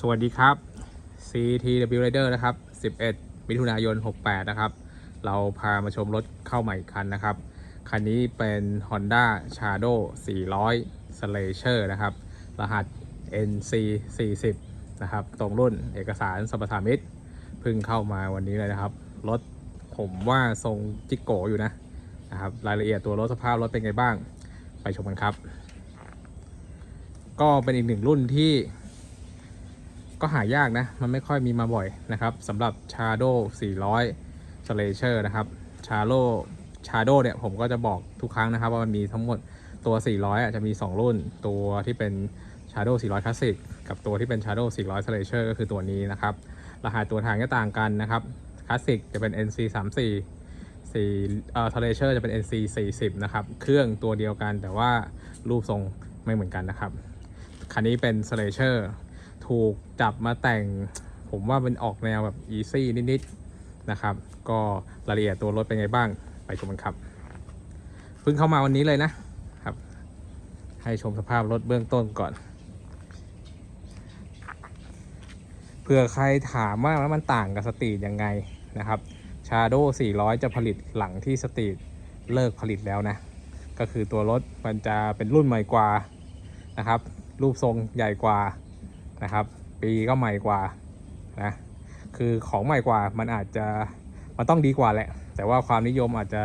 สวัสดีครับ CTW Rider นะครับ 11 มิถุนายน 68 นะครับ เราพามาชมรถเข้าใหม่อีกคันนะครับ คันนี้เป็น Honda Shadow 400 Slasher นะครับ รหัส NC 40นะครับ ตรงรุ่นเอกสารสัมปทานมิตรเพิ่งเข้ามาวันนี้เลยนะครับ รถผมว่าทรงจิกโกอยู่นะนะครับ รายละเอียดตัวรถสภาพรถเป็นไงบ้าง ไปชมกันครับ ก็เป็นอีกหนึ่งรุ่นที่ ก็หายากนะ มันไม่ค่อยมีมาบ่อยนะครับสำหรับ Shadow 400 Slasher นะครับ Shadow Shadow เนี่ยผมก็จะบอกทุกครั้งนะครับ ว่ามันมีทั้งหมดตัว 400อะจะมี 2 รุ่น ตัวที่เป็น Shadow 400 Classic กับตัวที่เป็น Shadow 400 Slasher ก็คือตัวนี้นะครับ รหัสตัวทางก็ต่างกันนะครับ Classic จะเป็น NC 3 4 4เอ่อ Slasher จะเป็น NC 40นะครับ เครื่องตัวเดียวกันแต่ว่ารูปทรงไม่เหมือนกันนะครับ คันนี้เป็น Slasher ถูกจับมาแต่ง ผมว่าเป็นออกแนวแบบ easy นิดๆนะครับ ก็รายละเอียดตัวรถเป็นไงบ้างไปชมกันครับเพิ่งเข้ามาวันนี้เลยนะครับ ให้ชมสภาพรถเบื้องต้นก่อนเผื่อใครถามว่าแล้วมันต่างกับสตรีทยังไงนะครับ Shadow 400 จะผลิตหลังที่สตรีทเลิกผลิตแล้วนะ ก็คือตัวรถมันจะเป็นรุ่นใหม่กว่านะครับ รูปทรงใหญ่กว่า นะครับ ปีก็ใหม่กว่านะคือของใหม่กว่ามันอาจจะมันต้องดีกว่าแหละ แต่ว่าความนิยมอาจจะ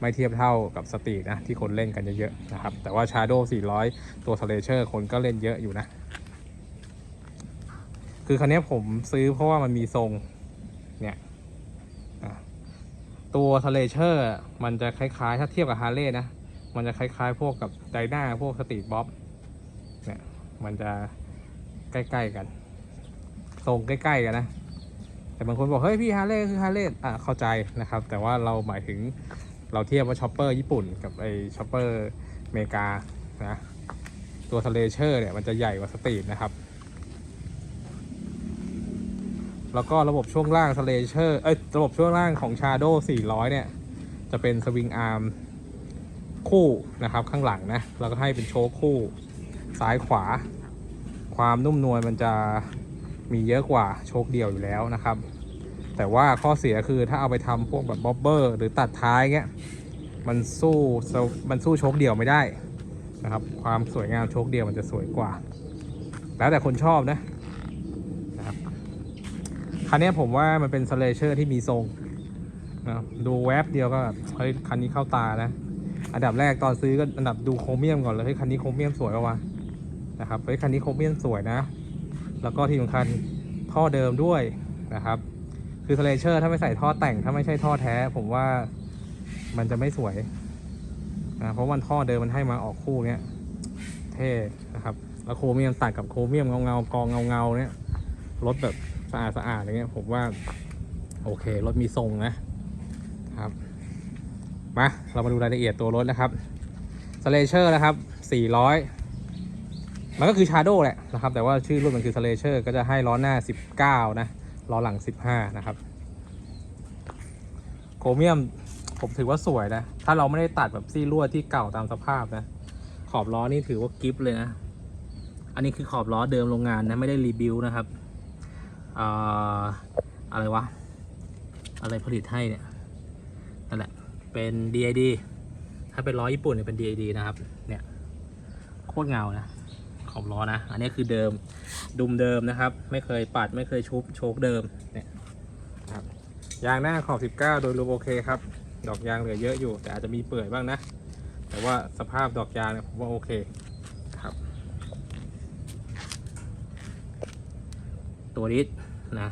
ไม่เทียบเท่ากับสตรีทนะที่คนเล่นกันเยอะๆนะครับ แต่ว่า Shadow 400 ตัว Slasher คนก็เล่นเยอะอยู่นะ คือคันนี้ผมซื้อเพราะว่ามันมีทรงเนี่ยตัว Slasher มันจะคล้ายๆ ถ้าเทียบกับฮาร์เลย์นะ มันจะคล้ายๆ พวกกับไดนาพวกสตรีทบ๊อบเนี่ยมันจะ ใกล้ๆกันทรงใกล้ๆกันนะ แต่บางคนบอกเฮ้ยพี่ฮาร์เลย์คือฮาร์เลย์อะเข้าใจนะครับ แต่ว่าเราหมายถึงเราเทียบว่าช็อปเปอร์ญี่ปุ่นกับไอช็อปเปอร์อเมริกานะตัวสเลเชอร์เนี่ยมันจะใหญ่กว่าสตรีทนะครับ แล้วก็ระบบช่วงล่างสเลเชอร์เอ้ยระบบช่วงล่างของ Shadow 400 เนี่ย จะเป็นสวิงอาร์มคู่นะครับข้างหลังนะ แล้วก็ให้เป็นโชคคู่ซ้ายขวา ความนุ่มนวลมันจะมีเยอะกว่าโชคเดียวอยู่แล้วนะครับ แต่ว่าข้อเสียคือถ้าเอาไปทำพวกแบบบ๊อบเบอร์หรือตัดท้ายเงี้ยมันสู้มันสู้โชคเดียวไม่ได้นะครับ ความสวยงามโชคเดียวมันจะสวยกว่า แล้วแต่คนชอบนะนะครับคันนี้ผมว่ามันเป็นสเลเชอร์ที่มีทรงนะดูแวบเดียวก็แบบเฮ้ยคันนี้เข้าตานะ อันดับแรกตอนซื้อก็อันดับดูโครเมียมก่อนเลยเฮ้ยคันนี้โครเมียมสวยปะวะ นะครับเฮ้ยคันนี้โคเมียมสวยนะ แล้วก็ที่สำคัญท่อเดิมด้วยนะครับ คือสเลเชอร์ถ้าไม่ใส่ท่อแต่งถ้าไม่ใช่ท่อแท้ ผมว่ามันจะไม่สวยนะเพราะวันท่อเดิมมันให้มาออกคู่เนี้ยเท่นะครับ แล้วโครเมียมตัดกับโครเมียมเงาเงากองเงาเงาเนี้ยรถแบบสะอาดสะอาดอะไรเงี้ยผมว่าโอเครถมีทรงนะครับมาเรามาดูรายละเอียดตัวรถนะครับสเลเชอร์นะครับ400 มันก็คือ Shadow แหละนะครับ แต่ว่าชื่อรุ่นมันคือ Slasher ก็จะให้ล้อหน้า 19 นะล้อหลัง 15 นะครับโครเมียมผมถือว่าสวยนะ ถ้าเราไม่ได้ตัดแบบซี่ลวที่เก่าตามสภาพนะ ขอบล้อนี่ถือว่ากิฟเลยนะ อันนี้คือขอบล้อเดิมโรงงานนะ ไม่ได้รีบิวนะครับอ่าอะไรวะ อะไรผลิตให้เนี่ย นั่นแหละ เป็น DID ถ้าเป็นล้อญี่ปุ่นเนี่ยเป็น DID นะครับ เนี่ย โคตรเงานะ ขอบล้อนะ อันนี้คือเดิมดุมเดิมนะครับ ไม่เคยปัดไม่เคยชุบโชคเดิมเนี่ยครับยางหน้าขอบ 19 โดยรวมโอเคครับ ดอกยางเหลือเยอะอยู่ แต่อาจจะมีเปื่อยบ้างนะ แต่ว่าสภาพดอกยางเนี่ยผมว่าโอเคครับ ตัวดิสนะ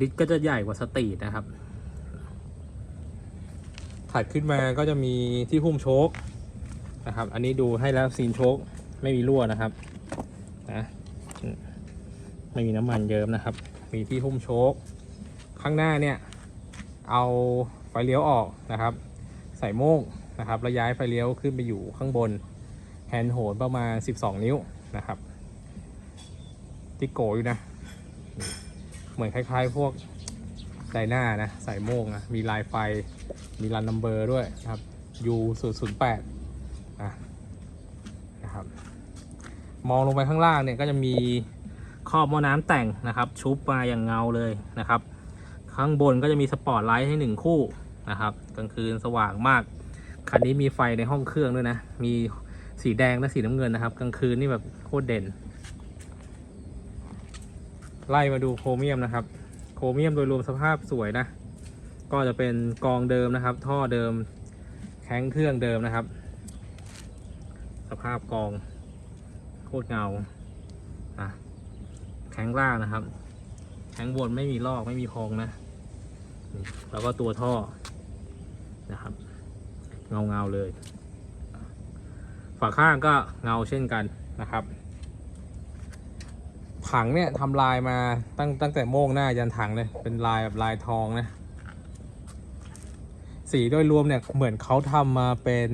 ดิสก็จะใหญ่กว่าสตรีทนะครับถัดขึ้นมาก็จะมีที่หุ้มโชคนะครับ อันนี้ดูให้แล้วซีนโชค ไม่มีรั่วนะครับนะไม่มีน้ำมันเยิ้มนะครับ มีที่หุ้มโชคข้างหน้าเนี่ย เอาไฟเลี้ยวออกนะครับ ใส่โม่งนะครับแล้วย้ายไฟเลี้ยวขึ้นไปอยู่ข้างบนแฮนด์โหนประมาณ 12 นิ้วนะครับจิโกอยู่นะ เหมือนคล้ายๆ พวกไดนานะ ใส่โม่งนะมีลายไฟมีรันนัมเบอร์ด้วยนะครับ U 0 0 8นะนะครับ มองลงไปข้างล่างเนี่ยก็จะมีครอบหม้อน้ำแต่งนะครับ ชุบมาอย่างเงาเลยนะครับ ข้างบนก็จะมีสปอตไลท์ให้หนึ่งคู่นะครับกลางคืนสว่างมากคันนี้มีไฟในห้องเครื่องด้วยนะ มีสีแดงและสีน้ำเงินนะครับกลางคืนนี่แบบโคตรเด่น ไล่มาดูโครเมียมนะครับ โครเมียมโดยรวมสภาพสวยนะ ก็จะเป็นกองเดิมนะครับ ท่อเดิมแข้งเครื่องเดิมนะครับ สภาพกอง คตรเงาอะแข้งล่างนะครับแข้งบนไม่มีลอกไม่มีพองนะ แล้วก็ตัวท่อนะครับ เงาเงาเลย ฝาข้างก็เงาเช่นกันนะครับ ถังเนี่ยทำลายมาตั้งตั้งแต่โม่งหน้ายันถังเลย เป็นลายแบบลายทองนะ สีโดยรวมเนี่ยเหมือนเขาทำมาเป็น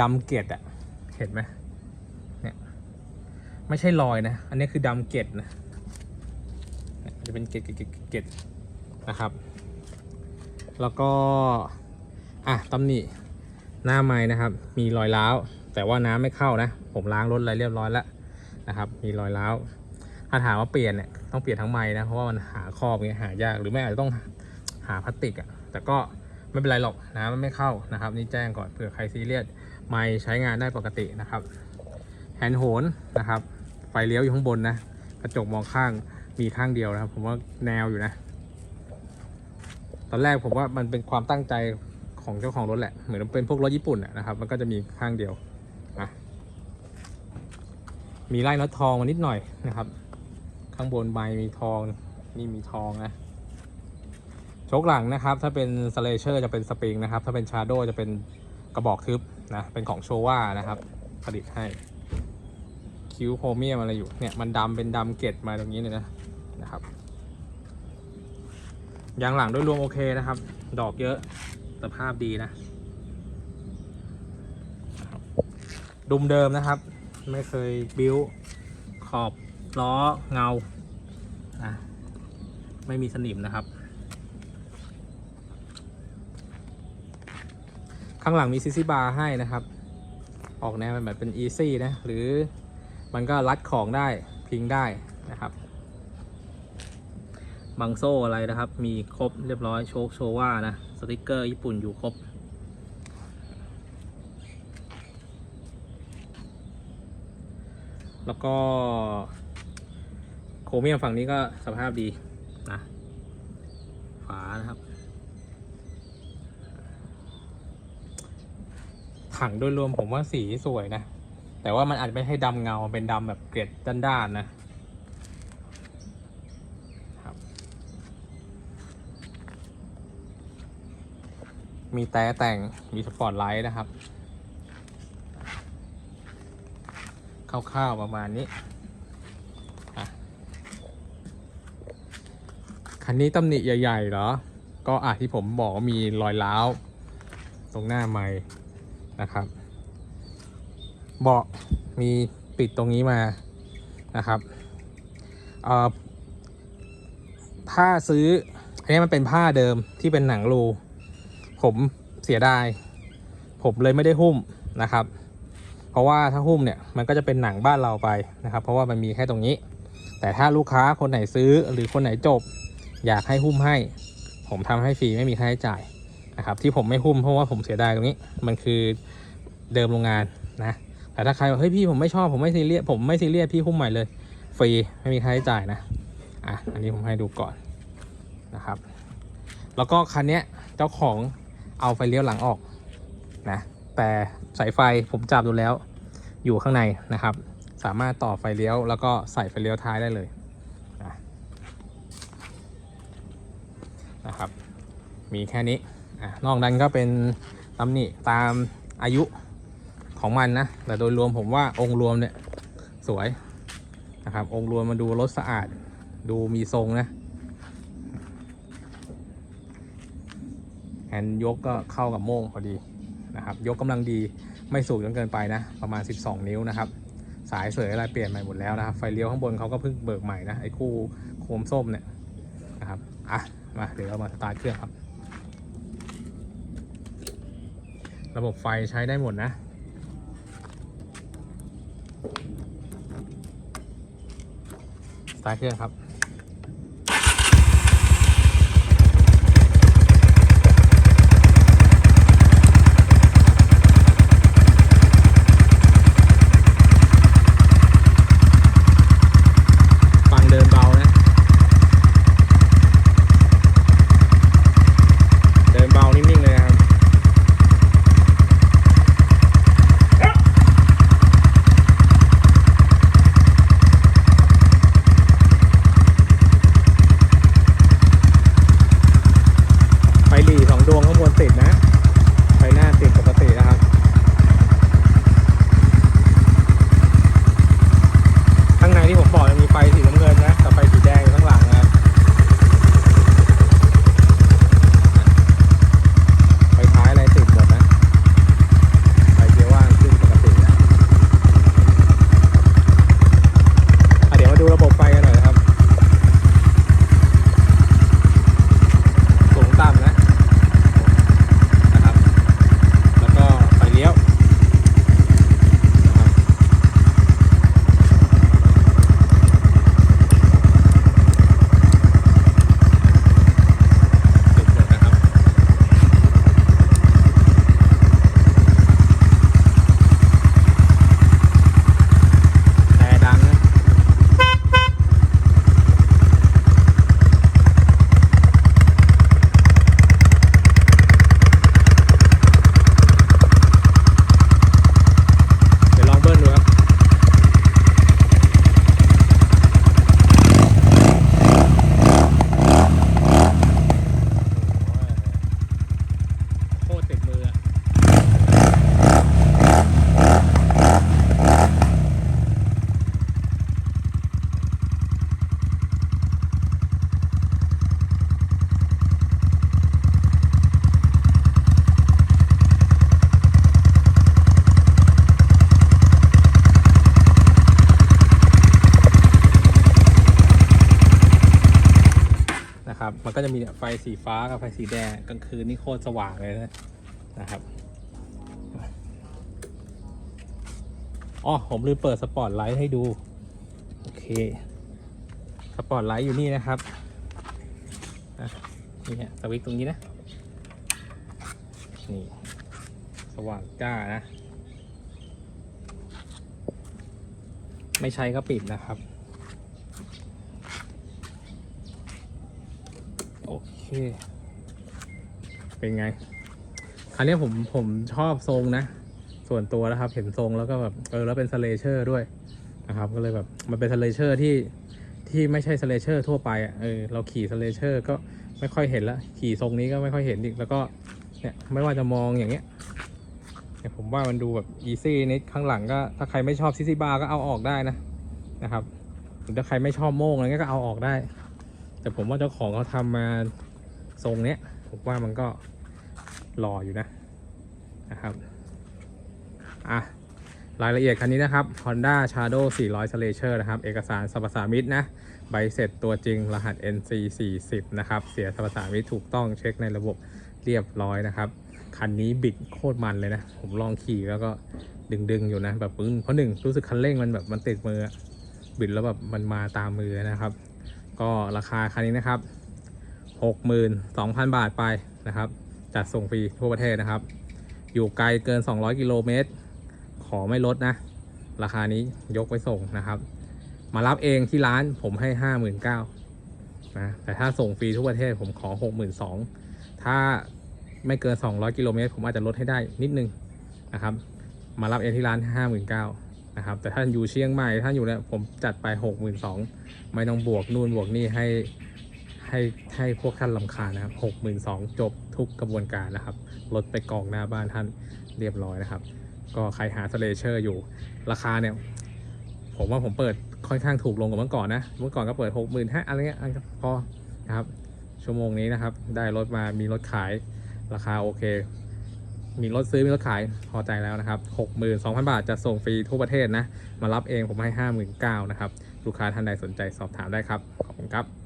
ดำเกล็ดอะเห็นไหม ไม่ใช่รอยนะ อันนี้คือดำเกล็ดนะจะเป็นเกล็ดเกล็ดเกล็ดเกล็ดนะครับ แล้วก็อะตำหนิหน้าไม้นะครับ มีรอยร้าวแต่ว่าน้ำไม่เข้านะ ผมล้างรถอะไรเรียบร้อยแล้วนะครับ มีรอยร้าวถ้าถามว่าเปลี่ยนเนี่ยต้องเปลี่ยนทั้งไม้นะ เพราะว่ามันหาครอบเงี้ยหายากหรือไม่อาจจะต้องหาพลาสติกอะ่ะแต่ก็ไม่เป็นไรหรอกน้ำมันไม่เข้านะครับ นี่แจ้งก่อนเผื่อใครซีเรียสไม้ใช้งานได้ปกตินะครับแฮนด์โหนนะครับ ไฟเลี้ยวอยู่ข้างบนนะ กระจกมองข้างมีข้างเดียวนะครับ ผมว่าแนวอยู่นะ ตอนแรกผมว่ามันเป็นความตั้งใจของเจ้าของรถแหละ เหมือนเป็นพวกรถญี่ปุ่นนะครับ มันก็จะมีข้างเดียวนะมีไล่น็อตทองมานิดหน่อยนะครับ ข้างบนใบมีทองนี่มีทองนะโชคหลังนะครับ ถ้าเป็นสเลเชอร์จะเป็นสปริงนะครับ ถ้าเป็นชาโดจะเป็นกระบอกทึบนะ เป็นของโชว่านะครับ ผลิตให้ คิ้วโพรเมียมอะไรอยู่เนี่ยมันดำเป็นดำเกล็ดมาตรงนี้เลยนะนะครับยางหลังโดยรวมโอเคนะครับ ดอกเยอะสภาพดีนะดุมเดิมนะครับ ไม่เคยบิ้วขอบล้อเงาอะไม่มีสนิมนะครับ ข้างหลังมีซิซี่บาร์ให้นะครับ ออกแนวเป็นแบบเป็นอีซี่นะ หรือ มันก็รัดของได้พิงได้นะครับบังโซ่อะไรนะครับ มีครบเรียบร้อยโชคโชว่านะสติกเกอร์ญี่ปุ่นอยู่ครบ แล้วก็โครเมียมฝั่งนี้ก็สภาพดีนะฝานะครับ ถังโดยรวมผมว่าสีสวยนะ แต่ว่ามันอาจจะไม่ให้ดำเงาเป็นดำแบบเกล็ดด้านๆนะมีแต่แต่ง มีสปอร์ตไลท์นะครับคร่าวๆประมาณนี้ คันนี้ตำหนิใหญ่ๆเหรอ ก็อะที่ผมบอกว่ามีรอยร้าว ตรงหน้าไม้นะครับ เบาะมีปิดตรงนี้มานะครับเอ่อผ้าซื้อ อันนี้มันเป็นผ้าเดิมที่เป็นหนังรู ผมเสียดาย ผมเลยไม่ได้หุ้มนะครับ เพราะว่าถ้าหุ้มเนี่ยมันก็จะเป็นหนังบ้านเราไปนะครับ เพราะว่ามันมีแค่ตรงนี้ แต่ถ้าลูกค้าคนไหนซื้อหรือคนไหนจบ อยากให้หุ้มให้ ผมทำให้ฟรีไม่มีค่าใช้จ่ายนะครับ ที่ผมไม่หุ้มเพราะว่าผมเสียดายตรงนี้ มันคือเดิมโรงงานนะ แต่ถ้าใครบอกเฮ้ยพี่ผมไม่ชอบผมไม่ซีเรียสผมไม่ซีเรียสพี่หุ้มใหม่เลย ฟรีไม่มีค่าใช้จ่ายนะอะอันนี้ผมให้ดูก่อนนะครับ แล้วก็คันนี้เจ้าของเอาไฟเลี้ยวหลังออกนะแต่สายไฟผมจับดูแล้วอยู่ข้างในนะครับ สามารถต่อไฟเลี้ยวแล้วก็ใส่ไฟเลี้ยวท้ายได้เลยนะนะครับ มีแค่นี้อะนอกนั้นก็เป็นตำหนิตามอายุ ของมันนะ แต่โดยรวมผมว่าองค์รวมเนี่ยสวยนะครับ องค์รวมมาดูรถสะอาด ดูมีทรงนะแฮนด์ยกก็เข้ากับโม่งพอดีนะครับ ยกกำลังดีไม่สูงจนเกินไปนะ ประมาณ 12 นิ้วนะครับ สายเสยอะไรเปลี่ยนใหม่หมดแล้วนะครับ ไฟเลี้ยวข้างบนเขาก็เพิ่งเบิกใหม่นะ ไอ้คู่โคมส้มเนี่ยนะครับ อะ มา เดี๋ยวเรามาสตาร์ทเครื่องครับ ระบบไฟใช้ได้หมดนะ สตาร์ทเครื่องครับ มันก็จะมีไฟสีฟ้ากับไฟสีแดงกลางคืนนี่โคตรสว่างเลยนะนะครับอ๋อผมลืมเปิดสปอตไลท์ให้ดู โอเค สปอตไลท์อยู่นี่นะครับนี่ฮะสวิตช์ตรงนี้นะ นี่ สว่างจ้านะ ไม่ใช้ก็ปิดนะครับ โอ เคเป็นไง คราวนี้ผมผมชอบทรงนะ ส่วนตัวนะครับ เห็นทรงแล้วก็แบบเออแล้วเป็นสเลเชอร์ด้วยนะครับ ก็เลยแบบมันเป็นสเลเชอร์ที่ที่ไม่ใช่สเลเชอร์ทั่วไปอะเออเราขี่สเลเชอร์ก็ไม่ค่อยเห็นละขี่ทรงนี้ก็ไม่ค่อยเห็นอีกแล้วก็เนี่ยไม่ว่าจะมองอย่างเงี้ยเนี่ยผมว่ามันดูแบบอีซี่นิดข้างหลังก็ถ้าใครไม่ชอบซิซี่บาร์ก็เอาออกได้นะนะครับถ้าใครไม่ชอบโม่งอะไรเงี้ยก็เอาออกได้ แต่ผมว่าเจ้าของเขาทำมา ทรงเนี้ยผมว่ามันก็หล่ออยู่นะนะครับอะรายละเอียดคันนี้นะครับ Honda Shadow 400 Slasher นะครับ เอกสารสรรพสามิตนะ ใบเสร็จตัวจริงรหัส NC 40นะครับ เสียสรรพสามิตถูกต้องเช็คในระบบเรียบร้อยนะครับ คันนี้บิดโคตรมันเลยนะ ผมลองขี่แล้วก็ดึงๆอยู่นะ แบบปึ้งเพราะหนึ่งรู้สึกคันเร่งมันแบบมันติดมือ บิดแล้วแบบมันมาตามมือนะครับ ก็ราคาคันนี้นะครับ 62,000 บาทไปนะครับ จัดส่งฟรีทั่วประเทศนะครับ อยู่ไกลเกิน 200 กิโลเมตร ขอไม่ลดนะ ราคานี้ยกไว้ส่งนะครับ มารับเองที่ร้านผมให้ 59,000นะ แต่ถ้าส่งฟรีทั่วประเทศผมขอ 62,000ถ้าไม่เกิน 200 กิโลเมตร ผมอาจจะลดให้ได้นิดนึงนะครับ มารับเองที่ร้าน 59,000นะครับ แต่ถ้าอยู่เชียงใหม่ ถ้าอยู่เนี่ยผมจัดไป 62,000ไม่ต้องบวกนู่นบวกนี่ให้ ให้ให้พวกท่านลำคาญนะครับหกหมื่นสองจบทุกกระบวนการนะครับรถไปกองหน้าบ้านท่านเรียบร้อยนะครับ ก็ใครหาสเลเชอร์อยู่ราคาเนี่ย ผมว่าผมเปิดค่อนข้างถูกลงกว่าเมื่อก่อนนะเมื่อก่อนก็เปิดหกหมื่นห้าอะไรเงี้ยพอนะครับ ชั่วโมงนี้นะครับ ได้รถมามีรถขายราคาโอเค มีรถซื้อมีรถขายพอใจแล้วนะครับหกหมื่นสองพันบาทจะส่งฟรีทั่วประเทศนะ มารับเองผมให้ห้าหมื่นเก้านะครับ ลูกค้าท่านใดสนใจสอบถามได้ครับ ขอบคุณครับ